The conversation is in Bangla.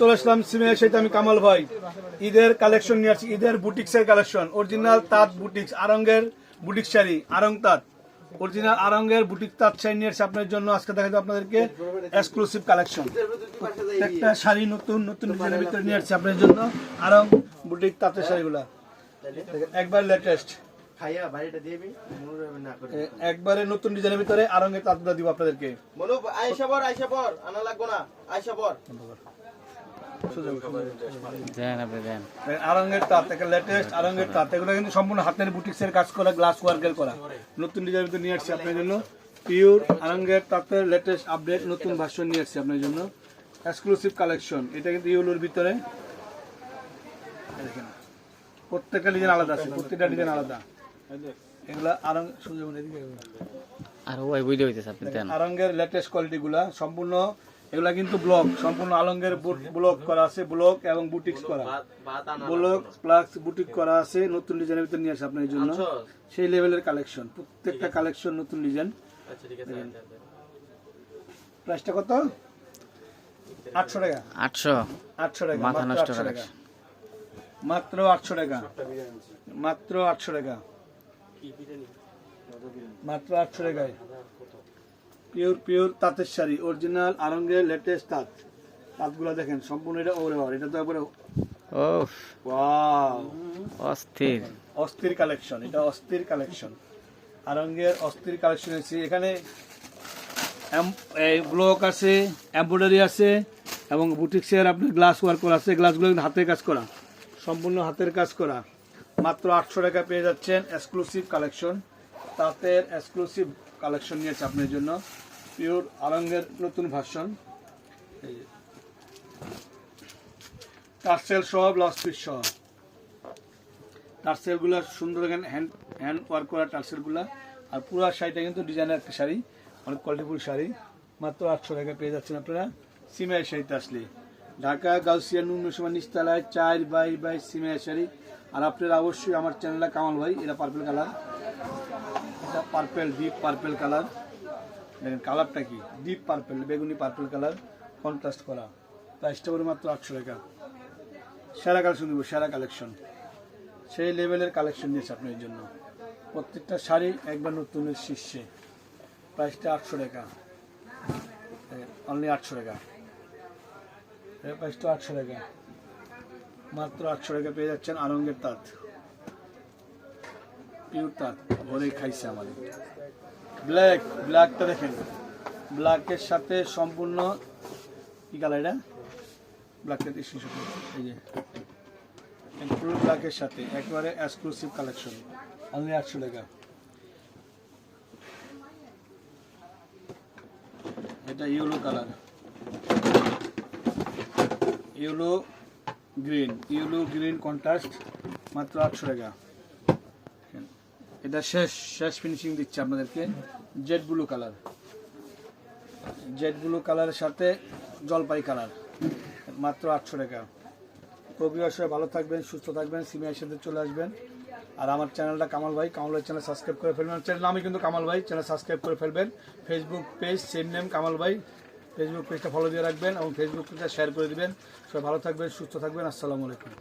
চলে আসলাম সিমের সাথে আমি কামাল ভাই। ঈদের কালেকশন নিয়ে আসছি, ঈদের বুটিক্সের কালেকশন অরিজিনাল তাঁত বুটিক্স, আরঙ্গের বুটিক শাড়ি, আরং তাঁত। অরিজিনাল আরঙ্গের বুটিক তাঁত শাড়ি নিয়ে আসছি আপনার জন্য। আজকে দেখা যাবে আপনাদেরকে এক্সক্লুসিভ কালেকশন একটা শাড়ি নতুন নতুন ডিজাইনের ভিতরে নিয়ে আসছি আপনার জন্য আরং বুটিক তাঁতের শাড়িগুলা। একবার লেটেস্ট খাইয়া বাড়িটা দিবি না করে একবারে নতুন ডিজাইনের ভিতরে আরঙ্গের তাঁতগুলা দিব আপনাদেরকে। মনু আয়সা বর আয়সা বর আনা লাগবো না। আয়সা বর। দেন আপনি দেন। আরঙ্গের তাঁত একটা লেটেস্ট আরঙ্গের তাঁত। এগুলো কিন্তু সম্পূর্ণ হাতের বুটিক্সের কাজ করা গ্লাস ওয়ার্কের করা। নতুন ডিজাইন ভিতরে নিয়ে আসছি আপনার জন্য। পিওর আরঙ্গের তাঁতের লেটেস্ট আপডেট নতুন ভার্সন নিয়ে আসছি আপনার জন্য। এক্সক্লুসিভ কালেকশন এটা কিন্তু ইউলোর ভিতরে। প্রত্যেকটা ডিজাইন আলাদা আছে প্রত্যেকটা ডিজাইন আলাদা। এগুলা আরং সুযোগ এদিকে? আর ওই বুঝতে হইতেছে আপনি দেন। আরঙ্গের লেটেস্ট কোয়ালিটি সম্পূর্ণ এগুলা কিন্তু ব্লক সম্পূর্ণ আলঙ্গের ব্লক করা আছে ব্লক এবং বুটিক্স করা। ব্লক প্লাস বুটিক করা আছে নতুন ডিজাইনের ভিতরে নিয়ে আসে আপনার জন্য। সেই লেভেলের কালেকশন প্রত্যেকটা কালেকশন নতুন ডিজাইন আচ্ছা ঠিক আছে প্রাইসটা কত? আটশো টাকা। আটশো। আটশো টাকা মাথা নষ্ট টাকা। মাত্র আটশো টাকা। মাত্র আটশো টাকা। মাত্র আটশো টাকায়। পিওর পিওর তাঁতের শাড়ি অরিজিনাল আরঙ্গের লেটেস্ট তাঁত। তাঁতগুলো দেখেন সম্পূর্ণ এটা ওরে এটা তো একবারে ওয়াও অস্থির। অস্থির কালেকশন এটা অস্থির কালেকশন আরঙ্গের অস্থির কালেকশন আছে এখানে এম- এই ব্লক আছে এমব্রয়ডারি আছে এবং বুটিক্সের আপনার গ্লাস ওয়ার্ক করা আছে। গ্লাসগুলো হাতের কাজ করা। সম্পূর্ণ হাতের কাজ করা। মাত্র আটশো টাকা পেয়ে যাচ্ছেন এক্সক্লুসিভ কালেকশন তাঁতের এক্সক্লুসিভ কালেকশন নিয়েছে আপনার জন্য। পিওর আরঙ্গের নতুন ভার্সন টার্সেল সহ ব্লাউজ পিস সহ। টার্সেলগুলো সুন্দর এখানে হ্যান্ড হ্যান্ড ওয়ার্ক করা টার্সেলগুলো আর পুরো শাড়িটা কিন্তু ডিজাইনের একটা শাড়ি, অনেক কোয়ালিটিফুল শাড়ি। মাত্র আটশো টাকা পেয়ে যাচ্ছেন আপনারা সিমের শাড়িতে আসলে। ঢাকা, গাউসিয়া, নুন সময় নিচতলায় চার বাই বাই সিমের শাড়ি। আর আপনারা অবশ্যই আমার চ্যানেলটা কামাল ভাই, এটা পার্পেল কালার এটা পার্পেল ডিপ পার্পেল কালার দেখেন কালারটা কি? ডিপ পার্পেল বেগুনি পার্পেল কালার কন্ট্রাস্ট করা। প্রাইসটা পড়ে মাত্র আটশো টাকা। সেরা কালেকশন দেবো, সেরা কালেকশন সেই লেভেলের কালেকশন নিয়েছে আপনার জন্য। প্রত্যেকটা শাড়ি একবার নতুনের শীর্ষে। প্রাইসটা আটশো টাকা। অনলি আটশো টাকা। প্রাইসটা আটশো টাকা। মাত্র আটশো টাকা পেয়ে যাচ্ছেন আরঙ্গের তাঁত। পিওর তাঁত ভরে খাইছে আমাদের। ব্ল্যাক ব্ল্যাকটা দেখেন। ব্ল্যাকের সাথে সম্পূর্ণ কি কালার এটা? ব্ল্যাকটা এই যে। ফুল ব্ল্যাকের সাথে একেবারে এক্সক্লুসিভ কালেকশন অনলি আটশো টাকা। এটা yellow colour yellow green yellow green contrast, মাত্র আটশো টাকা। এটা শেষ শেষ ফিনিশিং দিচ্ছে আপনাদেরকে। Jade blue colour jade blue কালারের সাথে জলপাই কালার মাত্র আটশো টাকা। প্রক্রিয়া সবাই ভালো থাকবেন, সুস্থ থাকবেন, সিমিয়ার সাথে চলে আসবেন। আর আমার চ্যানেলটা কামাল ভাই কামাল ভাই চ্যানেল সাবস্ক্রাইব করে ফেলবেন। চ্যানেল আমি কিন্তু কামাল ভাই চ্যানেল সাবস্ক্রাইব করে ফেলবেন। Facebook page same name Kamal ভাই। ফেসবুক পেজটা ফলো দিয়ে রাখবেন এবং ফেসবুক পেজটা শেয়ার করে দেবেন। সবাই ভালো থাকবেন, সুস্থ থাকবেন। আসসালামু আলাইকুম।